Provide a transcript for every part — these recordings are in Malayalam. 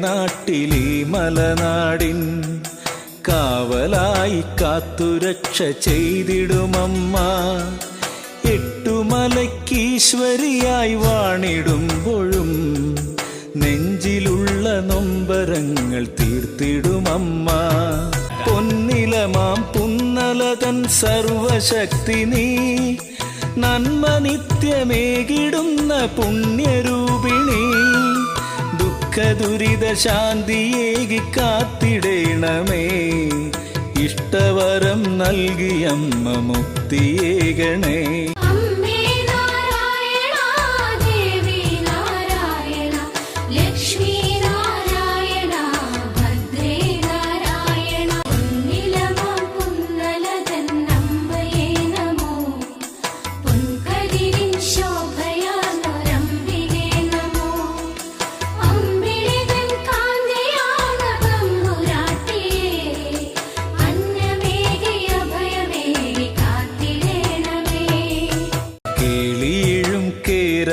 കേരനാട്ടിലെ മലനാടിൻ കാവലായി കാത്തുരക്ഷ ചെയ്തിടുമമ്മ. എട്ടുമലക്കീശ്വരിയായി വാണിടുമ്പോഴും നെഞ്ചിലുള്ള നൊമ്പരങ്ങൾ തീർത്തിടുമമ്മ. പൊന്നിലമാം പുന്നലതൻ സർവശക്തി നീ. നന്മ നിത്യമേകിടുന്ന പുണ്യരൂപിണി ദുഃഖ ദുരിത ശാന്തിയേകി കാത്തിടേണമേ ഇഷ്ടവരം നൽകിയമ്മ മുക്തിയേകണേ.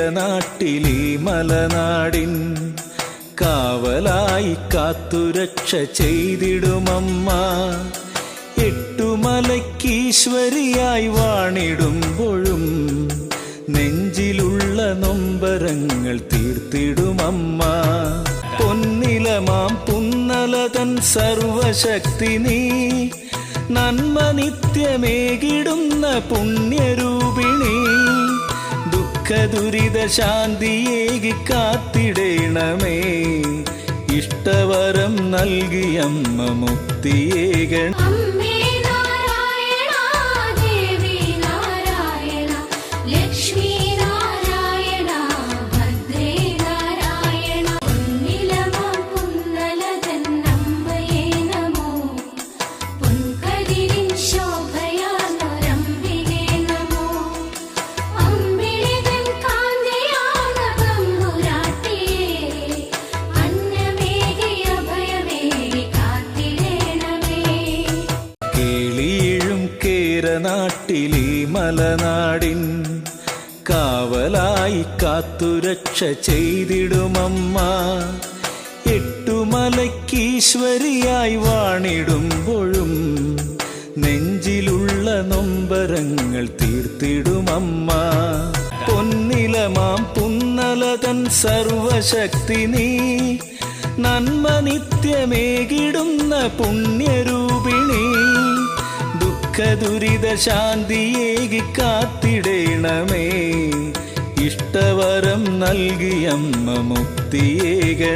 കേരനാട്ടിലെ മലനാടിൻ കാവലായി കാത്തുരക്ഷ ചെയ്തിടുമമ്മ. എട്ടുമലക്കീശ്വരിയായി വാണിടുമ്പോഴും നെഞ്ചിലുള്ള നൊമ്പരങ്ങൾ തീർത്തിടുമമ്മ. പൊന്നിലമാം പുന്നലതൻ സർവശക്തി നീ. നന്മ നിത്യമേകിടുന്ന പുണ്യരൂപിണി. ദുഃഖ ശാന്തി ശാന്തിയേകി കാത്തിടേണമേ ഇഷ്ടവരം നൽകിയമ്മ നാരായണ ലക്ഷ്മി കേളിയിഴും കേരനാട്ടിലെ മലനാടിൻ. കാവലായി കാത്തുരക്ഷ ചെയ്തിടുമമ്മ. എട്ടുമലക്കീശ്വരിയായി വാണിടുമ്പോഴും നെഞ്ചിലുള്ള നൊമ്പരങ്ങൾ തീർത്തിടുമമ്മ. പൊന്നിലമാം പുന്നലതൻ സർവശക്തി നീ. നന്മ നിത്യമേകിടുന്ന പുണ്യരൂപിണി. ദുഃഖ ദുരിത ശാന്തിയേകി കാത്തിടേണമേ. ഇഷ്ടവരം നൽകിയമ്മ മുക്തിയേകണ